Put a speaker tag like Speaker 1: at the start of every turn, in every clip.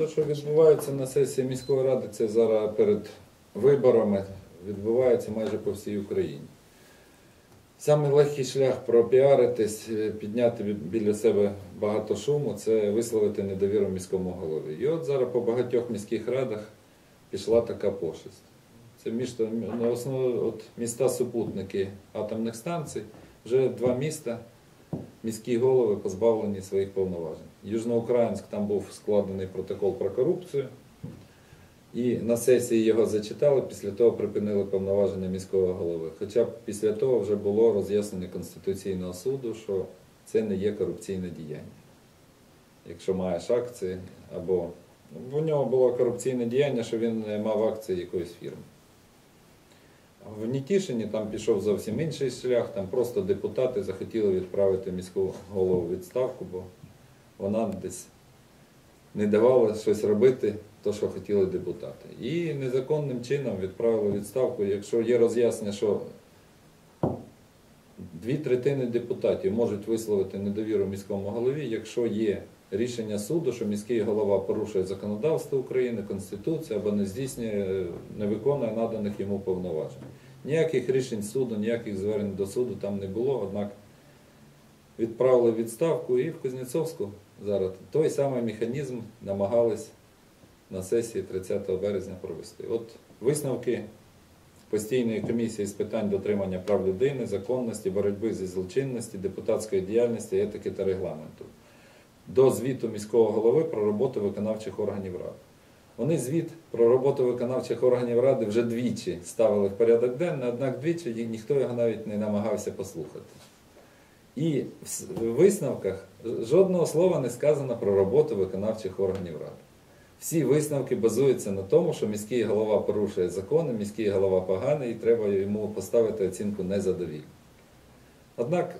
Speaker 1: те, що відбувається на сесії міської ради, це зараз перед виборами відбувається майже по всій Україні. Самий легкий шлях пропіаритись, підняти біля себе багато шуму це висловити недовіру міському голові. І от зараз по багатьох міських радах пішла така пошесть. Це місто, на основі от міста супутники атомних станцій, вже два міста, міські голови позбавлені своїх повноважень. Южноукраїнськ там був складений протокол про корупцію. І на сесії його зачитали, після того припинили повноваження міського голови. Хоча після того вже було роз'яснення Конституційного суду, що це не є корупційне діяння. Якщо маєш акції, або ну, в нього було корупційне діяння, що він мав акції якоїсь фірми. В Нітішині там пішов зовсім інший шлях, там просто депутати захотіли відправити міську голову відставку, бо вона десь не давала щось робити, то, що хотіли депутати. І незаконним чином відправили відставку, якщо є роз'яснення, що дві третини депутатів можуть висловити недовіру міському голові, якщо є рішення суду, що міський голова порушує законодавство України, Конституцію або не здійснює, не виконує наданих йому повноважень. Ніяких рішень суду, ніяких звернень до суду там не було, однак відправили відставку і в Кузнєцовську зараз той самий механізм намагались на сесії 30 березня провести. От висновки постійної комісії з питань дотримання прав людини, законності, боротьби зі злочинності, депутатської діяльності, етики та регламенту до звіту міського голови про роботу виконавчих органів ради. Вони звіт про роботу виконавчих органів ради вже двічі ставили в порядок денний, однак двічі ніхто його навіть не намагався послухати. І в висновках жодного слова не сказано про роботу виконавчих органів ради. Всі висновки базуються на тому, що міський голова порушує закони, міський голова поганий, і треба йому поставити оцінку незадовільну. Однак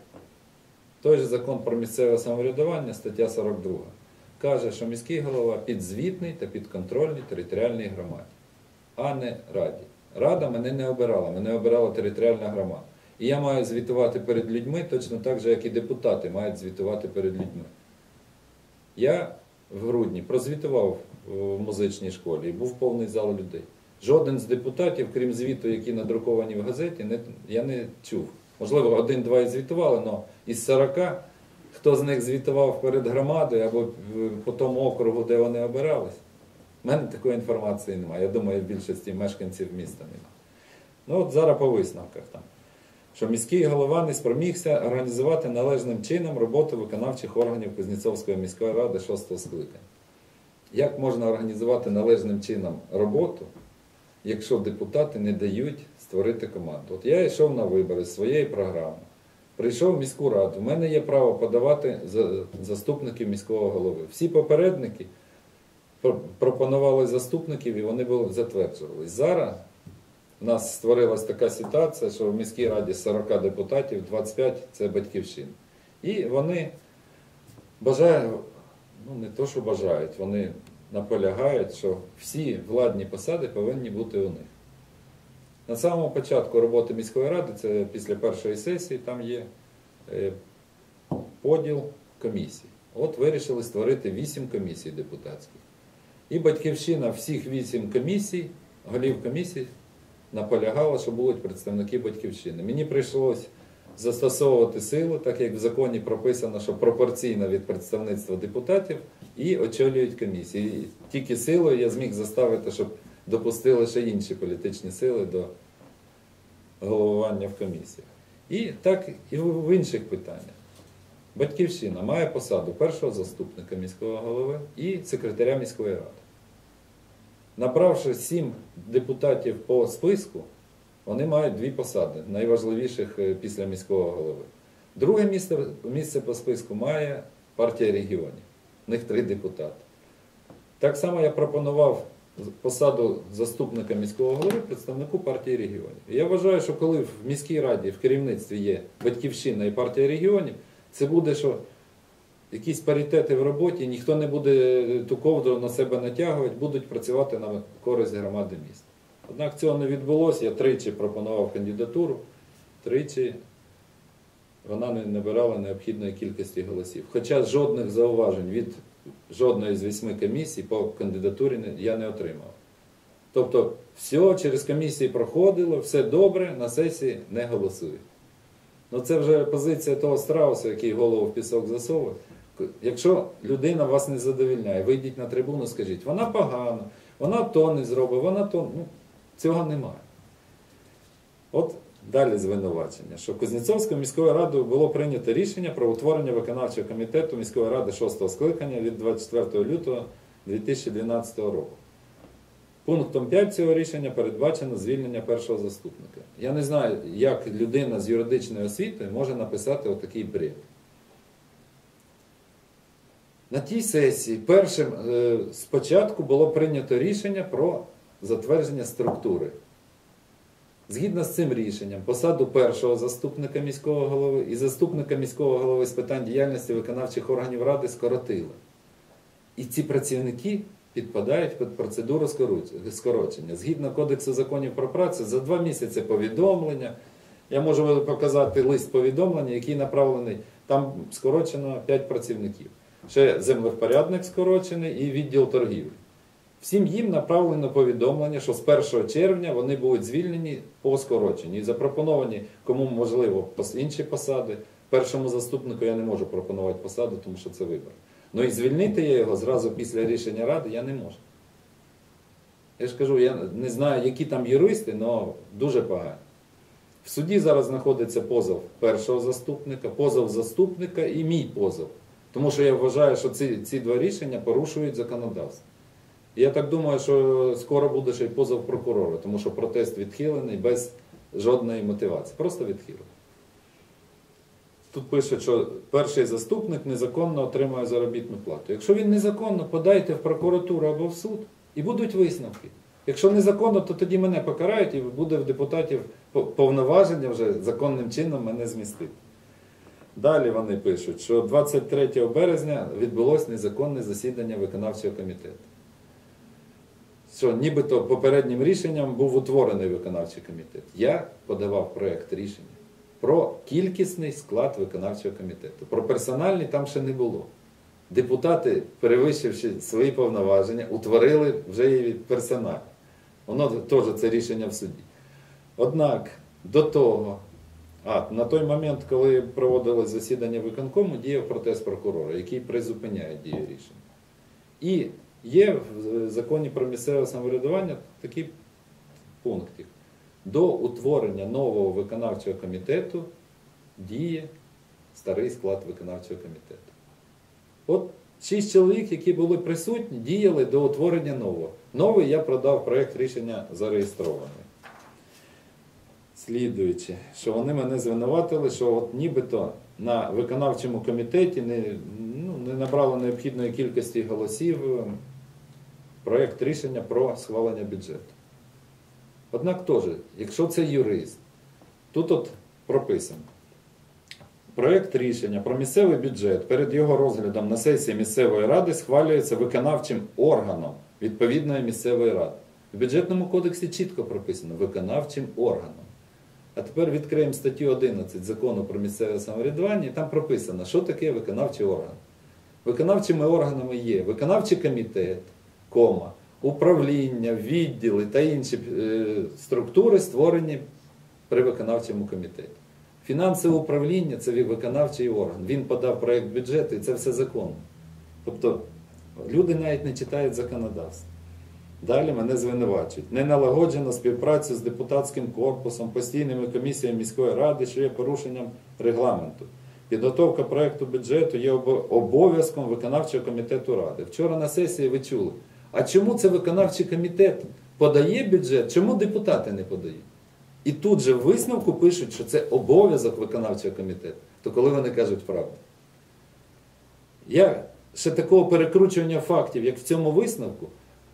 Speaker 1: той же закон про місцеве самоврядування, стаття 42, каже, що міський голова підзвітний та підконтрольний територіальній громаді, а не раді. Рада мене не обирала, мене обирала територіальна громада. І я маю звітувати перед людьми точно так же, як і депутати мають звітувати перед людьми. Я в грудні прозвітував в музичній школі і був повний зал людей. Жоден з депутатів, крім звіту, які надруковані в газеті, я не чув. Можливо, один-два і звітували, але із 40 хто з них звітував перед громадою або по тому округу, де вони обирались. У мене такої інформації немає. Я думаю, в більшості мешканців міста немає. Ну от зараз по висновках там. Що міський голова не спромігся організувати належним чином роботу виконавчих органів Кузнєцовської міської ради 6 скликання. Як можна організувати належним чином роботу, якщо депутати не дають створити команду? От я йшов на вибори з своєї програми, прийшов в міську раду, в мене є право подавати заступників міського голови. Всі попередники пропонували заступників і вони були затверджувались. Зараз у нас створилась така ситуація, що в міській раді з 40 депутатів 25 це батьківщина. І вони бажають, ну не то, що бажають, вони наполягають, що всі владні посади повинні бути у них. На самому початку роботи міської ради, це після першої сесії, там є е, поділ комісій. От вирішили створити 8 комісій депутатських. І батьківщина всіх 8 комісій, голів комісій, наполягала, що будуть представники батьківщини. Мені прийшлось застосовувати силу, так як в законі прописано, що пропорційно від представництва депутатів і очолюють комісії. І тільки силою я зміг заставити, щоб допустили ще інші політичні сили до головування в комісіях. І так і в інших питаннях. Батьківщина має посаду першого заступника міського голови і секретаря міської ради. Набравши сім депутатів по списку, вони мають дві посади, найважливіших е, після міського голови. Друге місце, місце по списку має партія регіонів. В них три депутати. Так само я пропонував посаду заступника міського голови представнику партії регіонів. І я вважаю, що коли в міській раді в керівництві є батьківщина і партія регіонів, це буде, що якісь паритети в роботі, ніхто не буде ту ковдру на себе натягувати, будуть працювати на користь громади міста. Однак цього не відбулося. Я тричі пропонував кандидатуру, тричі вона не набирала необхідної кількості голосів. Хоча жодних зауважень від жодної з восьми комісій по кандидатурі я не отримав. Тобто, все через комісії проходило, все добре, на сесії не голосують. Ну це вже позиція того страуса, який голову в пісок засовує. Якщо людина вас не задовільняє, вийдіть на трибуну, скажіть, вона погана, вона то не зробить, вона то. Ну, цього немає. От далі звинувачення, що Кузнєцовською міською радою було прийнято рішення про утворення виконавчого комітету міської ради 6 скликання від 24 лютого 2012 року. Пунктом 5 цього рішення передбачено звільнення першого заступника. Я не знаю, як людина з юридичною освітою може написати отакий бред. На тій сесії першим е, спочатку було прийнято рішення про затвердження структури. Згідно з цим рішенням, посаду першого заступника міського голови і заступника міського голови з питань діяльності виконавчих органів ради скоротили. І ці працівники підпадають під процедуру скорочення. Згідно Кодексу законів про працю, за два місяці повідомлення. Я можу показати лист повідомлення, який направлений. Там скорочено 5 працівників. Ще землевпорядник скорочений і відділ торгівлі. Всім їм направлено повідомлення, що з 1 червня вони будуть звільнені по скороченню. І запропоновані, кому можливо, інші посади. Першому заступнику я не можу пропонувати посаду, тому що це вибір. Ну і звільнити я його зразу після рішення ради я не можу. Я ж кажу, я не знаю, які там юристи, але дуже погані. В суді зараз знаходиться позов першого заступника, позов заступника і мій позов. Тому що я вважаю, що ці, ці два рішення порушують законодавство. Я так думаю, що скоро буде ще й позов прокурора, тому що протест відхилений без жодної мотивації. Просто відхилений. Тут пише, що перший заступник незаконно отримує заробітну плату. Якщо він незаконно, подайте в прокуратуру або в суд і будуть висновки. Якщо незаконно, то тоді мене покарають і буде в депутатів повноваження вже законним чином мене змістити. Далі вони пишуть, що 23 березня відбулось незаконне засідання виконавчого комітету. Що нібито попереднім рішенням був утворений виконавчий комітет. Я подавав проєкт рішення про кількісний склад виконавчого комітету. Про персональний там ще не було. Депутати, перевищивши свої повноваження, утворили вже і персонал. Воно теж це рішення в суді. Однак до того, а на той момент, коли проводилось засідання виконкому, діяв протест прокурора, який призупиняє дію рішення. І є в законі про місцеве самоврядування такий пунктик. До утворення нового виконавчого комітету діє старий склад виконавчого комітету. От шість чоловік, які були присутні, діяли до утворення нового. Новий я продав проєкт рішення зареєстрований. Слідуючи, що вони мене звинуватили, що от нібито на виконавчому комітеті не, ну, не набрало необхідної кількості голосів проєкт рішення про схвалення бюджету. Однак теж, якщо це юрист, тут от прописано. Проєкт рішення про місцевий бюджет перед його розглядом на сесії місцевої ради схвалюється виконавчим органом відповідної місцевої ради. В бюджетному кодексі чітко прописано виконавчим органом. А тепер відкриємо статтю 11 закону про місцеве самоврядування, і там прописано, що таке виконавчий орган. Виконавчими органами є виконавчий комітет, кома, управління, відділи та інші е, структури, створені при виконавчому комітеті. Фінансове управління це виконавчий орган. Він подав проєкт бюджету і це все законно. Тобто люди навіть не читають законодавство. Далі мене звинувачують. Неналагоджено співпрацю з депутатським корпусом, постійними комісіями міської ради, що є порушенням регламенту. Підготовка проєкту бюджету є обов'язком виконавчого комітету ради. Вчора на сесії ви чули. А чому це виконавчий комітет подає бюджет? Чому депутати не подають? І тут же в висновку пишуть, що це обов'язок виконавчого комітету. То коли вони кажуть правду? Я ще такого перекручування фактів, як в цьому висновку,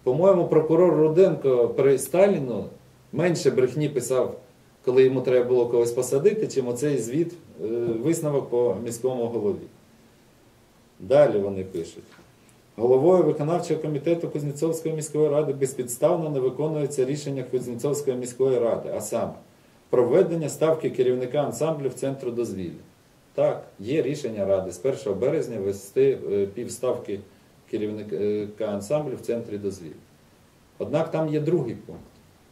Speaker 1: по-моєму, прокурор Руденко при Сталіну менше брехні писав, коли йому треба було когось посадити, чим оцей звіт, е, висновок по міському голові. Далі вони пишуть. Головою виконавчого комітету Кузнєцовської міської ради безпідставно не виконується рішення Кузнєцовської міської ради, а саме проведення ставки керівника ансамблю в центру дозвілля. Так, є рішення ради з 1 березня ввести е, півставки керівника ансамблю в центрі дозвілля. Однак там є другий пункт.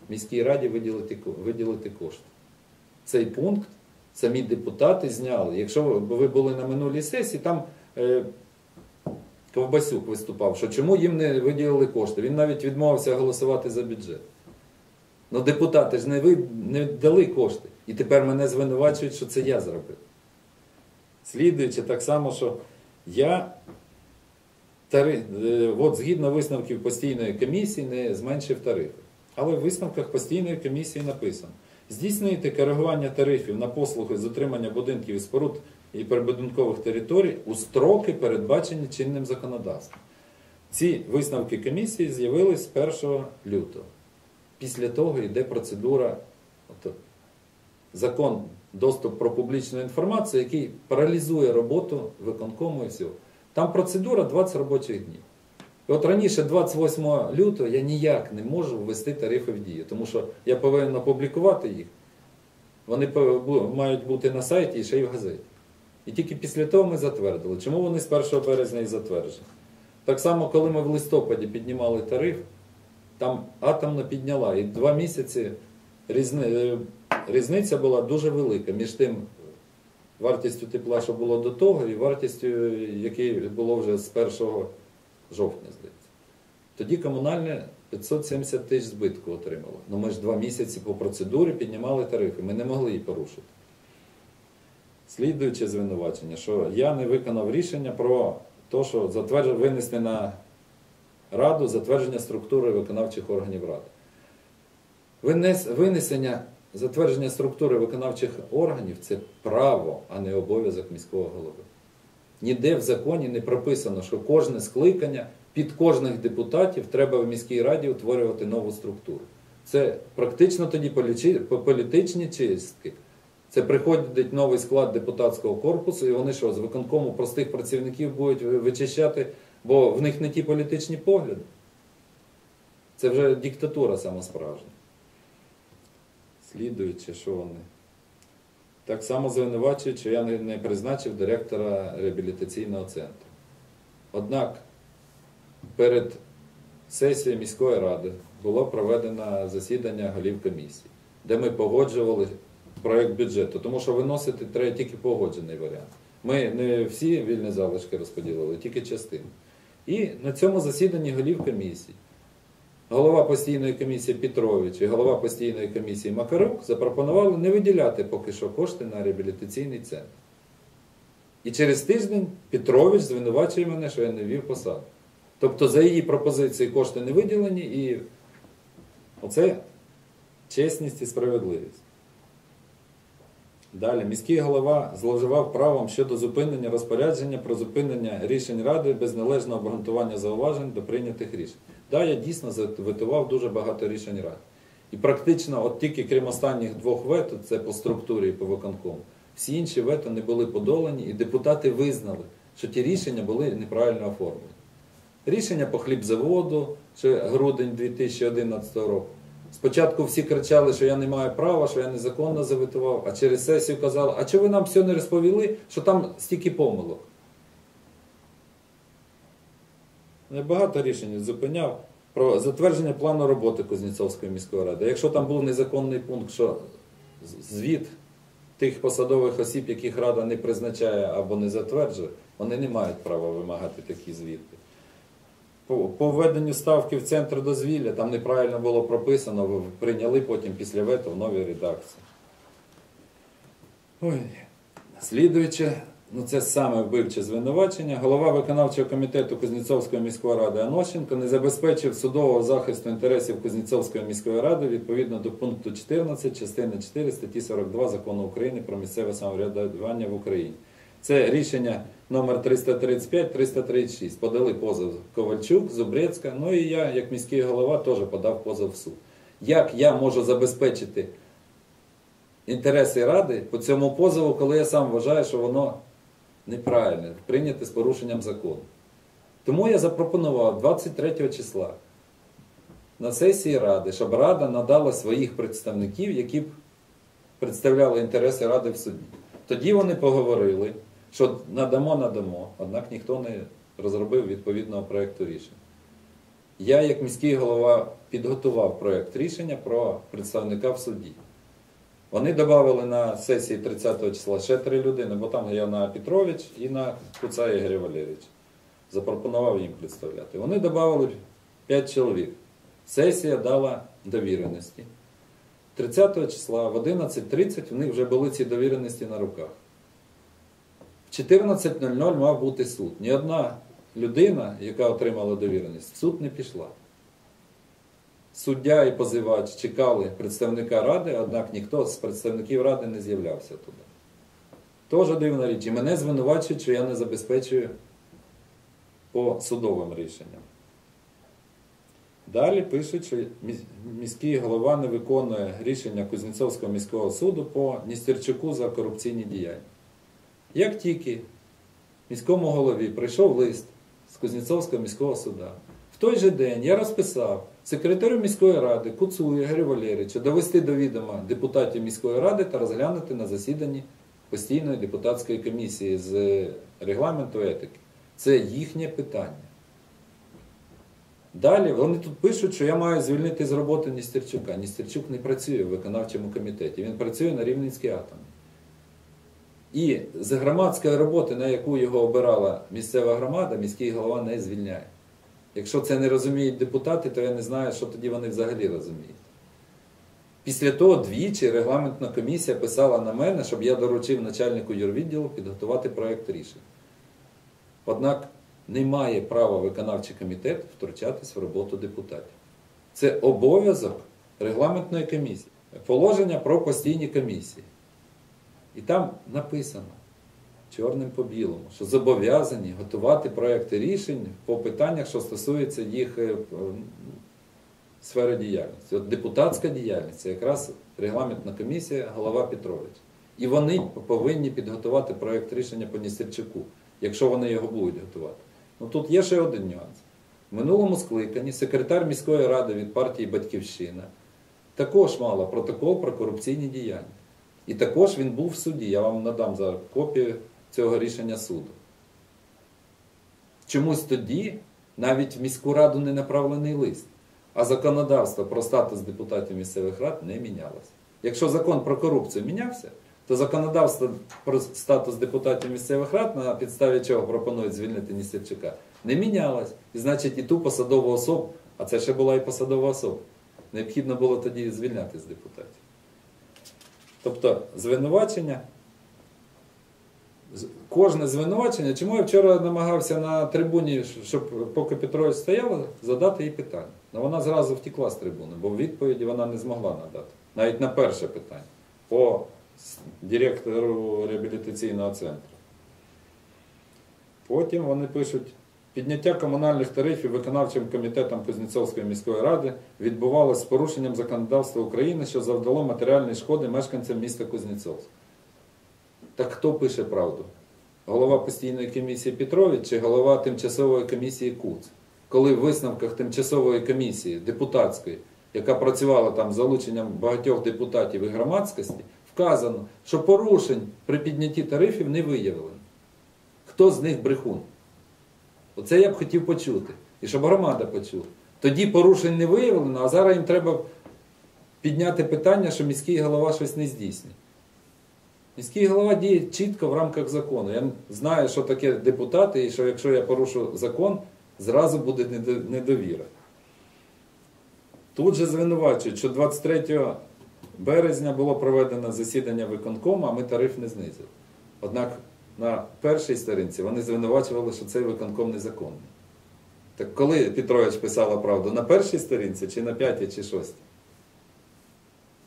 Speaker 1: Міській раді виділити, виділити кошти. Цей пункт самі депутати зняли. Якщо ви ви були на минулій сесії, там е, Ковбасюк виступав, що чому їм не виділили кошти. Він навіть відмовився голосувати за бюджет. Ну депутати ж не, ви, не дали кошти. І тепер мене звинувачують, що це я зробив. Слідуючи так само, що я тари, е, от згідно висновків постійної комісії не зменшив тарифи. Але в висновках постійної комісії написано: здійснюєте коригування тарифів на послуги з утримання будинків і споруд і прибудинкових територій у строки, передбачені чинним законодавством. Ці висновки комісії з'явились 1 лютого. Після того йде процедура, закон доступ про публічну інформацію, який паралізує роботу виконкому і всього. Там процедура 20 робочих днів. І от раніше, 28 лютого, я ніяк не можу ввести тарифи в дію, тому що я повинен опублікувати їх. Вони мають бути на сайті і ще й в газеті. І тільки після того ми затвердили. Чому вони з 1 березня і затверджені? Так само, коли ми в листопаді піднімали тариф, там атомна підняла. І два місяці різни, е, різниця була дуже велика між тим вартістю тепла, що було до того, і вартістю, яке було вже з 1 жовтня, здається. Тоді комунальне 570 тисяч збитку отримало. Ну ми ж два місяці по процедурі піднімали тарифи, ми не могли її порушити. Слідуюче звинувачення, що я не виконав рішення про те, що затверджу, винести на Раду затвердження структури виконавчих органів Ради. Винес, винесення затвердження структури виконавчих органів це право, а не обов'язок міського голови. Ніде в законі не прописано, що кожне скликання під кожних депутатів треба в міській раді утворювати нову структуру. Це практично тоді політичні чистки. Це приходить новий склад депутатського корпусу, і вони що, з виконкому простих працівників будуть вичищати, бо в них не ті політичні погляди. Це вже диктатура самосправжня. Слідуючи, що вони. Так само звинувачують, що я не, призначив директора реабілітаційного центру. Однак перед сесією міської ради було проведено засідання голів комісії, де ми погоджували проєкт бюджету, тому що виносити треба тільки погоджений варіант. Ми не всі вільні залишки розподілили, тільки частину. І на цьому засіданні голів комісії голова постійної комісії Петрович і голова постійної комісії Макарук запропонували не виділяти поки що кошти на реабілітаційний центр. І через тиждень Петрович звинувачує мене, що я не ввів посаду. Тобто за її пропозиції кошти не виділені, і оце чесність і справедливість. Далі, міський голова зловживав правом щодо зупинення розпорядження про зупинення рішень ради без належного обґрунтування зауважень до прийнятих рішень. Так, я дійсно заветував дуже багато рішень ради. І практично, от тільки крім останніх двох вето, це по структурі і по виконкому, всі інші вето не були подолані, і депутати визнали, що ті рішення були неправильно оформлені. Рішення по хлібзаводу, ще грудень 2011 року. Спочатку всі кричали, що я не маю права, що я незаконно заветував, а через сесію казали, а чого ви нам все не розповіли, що там стільки помилок. Я багато рішень зупиняв про затвердження плану роботи Кузнєцовської міської ради. Якщо там був незаконний пункт, що звіт тих посадових осіб, яких рада не призначає або не затверджує, вони не мають права вимагати такі звіти. По, введенню ставки в центр дозвілля там неправильно було прописано, ви прийняли потім після вето в новій редакції. Ой. Слідуюче, ну це саме вбивче звинувачення. Голова виконавчого комітету Кузнєцовської міської ради Анощенко не забезпечив судового захисту інтересів Кузнєцовської міської ради відповідно до пункту 14 частини 4 статті 42 закону України про місцеве самоврядування в Україні. Це рішення номер 335-336. Подали позов Ковальчук, Зубрецька. Ну і я, як міський голова, теж подав позов в суд. Як я можу забезпечити інтереси ради по цьому позову, коли я сам вважаю, що воно неправильне, прийняте з порушенням закону? Тому я запропонував 23 числа на сесії ради, щоб рада надала своїх представників, які б представляли інтереси ради в суді. Тоді вони поговорили, що надамо, надамо, однак ніхто не розробив відповідного проєкту рішення. Я, як міський голова, підготував проєкт рішення про представника в суді. Вони додали на сесії 30 числа ще три людини, бо там на Петрович і на Куца Ігоря Валерійович. Запропонував їм представляти. Вони додали 5 чоловік. Сесія дала довіреності. 30 числа в 11.30 в них вже були ці довіреності на руках. В 14.00 мав бути суд. Ні одна людина, яка отримала довіреність, в суд не пішла. Суддя і позивач чекали представника ради, однак ніхто з представників ради не з'являвся туди. Теж дивна річ. І мене звинувачують, що я не забезпечую по судовим рішенням. Далі пишуть, що міський голова не виконує рішення Кузнєцовського міського суду по Ністерчуку за корупційні діяння. Як тільки міському голові прийшов лист з Кузнєцовського міського суда, в той же день я розписав секретарю міської ради Куцу Ігорю Валерійовичу довести до відома депутатів міської ради та розглянути на засіданні постійної депутатської комісії з регламенту етики. Це їхнє питання. Далі вони тут пишуть, що я маю звільнити з роботи Ністерчука. Ністерчук не працює в виконавчому комітеті, він працює на Рівненській атомі. І з громадської роботи, на яку його обирала місцева громада, міський голова не звільняє. Якщо це не розуміють депутати, то я не знаю, що тоді вони взагалі розуміють. Після того двічі регламентна комісія писала на мене, щоб я доручив начальнику юрвідділу підготувати проєкт рішення. Однак не має права виконавчий комітет втручатись в роботу депутатів. Це обов'язок регламентної комісії. Положення про постійні комісії. І там написано чорним по білому, що зобов'язані готувати проекти рішень по питаннях, що стосуються їх е, сфери діяльності. От депутатська діяльність це якраз регламентна комісія, голова Петрович. І вони повинні підготувати проєкт рішення по Ністерчуку, якщо вони його будуть готувати. Ну тут є ще один нюанс. В минулому скликанні секретар міської ради від партії Батьківщина також мала протокол про корупційні діяння. І також він був в суді. Я вам надам за копію цього рішення суду. Чомусь тоді навіть в міську раду не направлений лист, а законодавство про статус депутатів місцевих рад не мінялося. Якщо закон про корупцію мінявся, то законодавство про статус депутатів місцевих рад, на підставі чого пропонують звільнити Ністерчука, не мінялось. І значить, і ту посадову особу, а це ще була і посадова особа, необхідно було тоді звільняти з депутатів. Тобто звинувачення, кожне звинувачення, чому я вчора намагався на трибуні, щоб поки Петрович стояла, задати їй питання. Але вона зразу втекла з трибуни, бо відповіді вона не змогла надати. Навіть на перше питання по директору реабілітаційного центру. Потім вони пишуть. Підняття комунальних тарифів виконавчим комітетом Кузнєцовської міської ради відбувалося з порушенням законодавства України, що завдало матеріальної шкоди мешканцям міста Кузнєцовськ. Так хто пише правду? Голова постійної комісії Петрович чи голова тимчасової комісії Куц? Коли в висновках тимчасової комісії депутатської, яка працювала там з залученням багатьох депутатів і громадськості, вказано, що порушень при піднятті тарифів не виявлено. Хто з них брехун? Оце я б хотів почути. І щоб громада почула. Тоді порушень не виявлено, а зараз їм треба підняти питання, що міський голова щось не здійснює. Міський голова діє чітко в рамках закону. Я знаю, що таке депутати, і що якщо я порушу закон, зразу буде недовіра. Тут же звинувачують, що 23 березня було проведено засідання виконкому, а ми тариф не знизили. Однак на першій сторінці вони звинувачували, що цей виконком незаконний. Так коли Петрович писала правду, на першій сторінці, чи на п'ятій, чи шостій?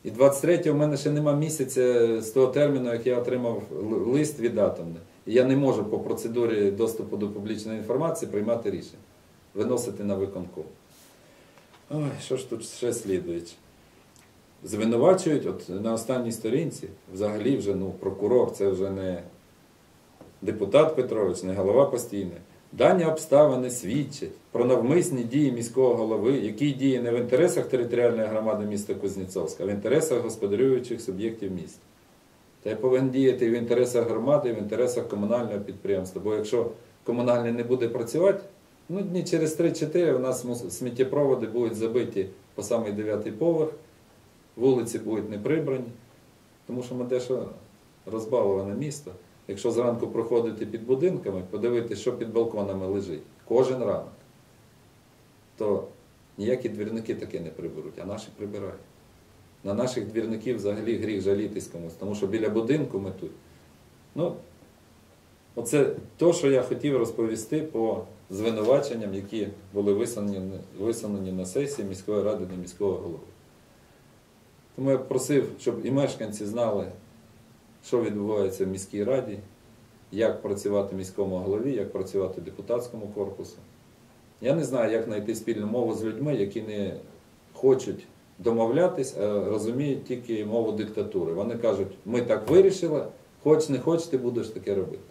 Speaker 1: І 23-го в мене ще нема місяця з того терміну, як я отримав лист від атомни. І я не можу по процедурі доступу до публічної інформації приймати рішення, виносити на виконком. Ой, що ж тут ще слідують? Звинувачують, от на останній сторінці, взагалі вже ну, прокурор, це вже не депутат Петрович, не голова постійний. Дані обставини свідчать про навмисні дії міського голови, який діє не в інтересах територіальної громади міста Кузнєцовська, а в інтересах господарюючих суб'єктів міста. Та я повинен діяти в інтересах громади, в інтересах комунального підприємства. Бо якщо комунальний не буде працювати, ну дні через 3-4 у нас сміттєпроводи будуть забиті по самий дев'ятий поверх, вулиці будуть не прибрані, тому що ми дещо розбаловане місто. Якщо зранку проходити під будинками, подивитися, що під балконами лежить, кожен ранок, то ніякі двірники таки не приберуть, а наші прибирають. На наших двірників взагалі гріх жалітись комусь, тому що біля будинку ми тут. Ну, оце те, що я хотів розповісти по звинуваченням, які були висунені, висунені на сесії міської ради до міського голови. Тому я просив, щоб і мешканці знали, що відбувається в міській раді, як працювати міському голові, як працювати депутатському корпусу. Я не знаю, як знайти спільну мову з людьми, які не хочуть домовлятись, а розуміють тільки мову диктатури. Вони кажуть, ми так вирішили, хоч не хоч, ти будеш таке робити.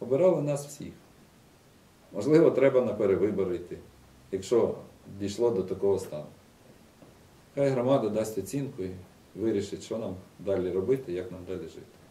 Speaker 1: Обирали нас всіх. Можливо, треба на перевибори йти, якщо дійшло до такого стану. Хай громада дасть оцінку вирішить, що нам далі робити, як нам далі жити.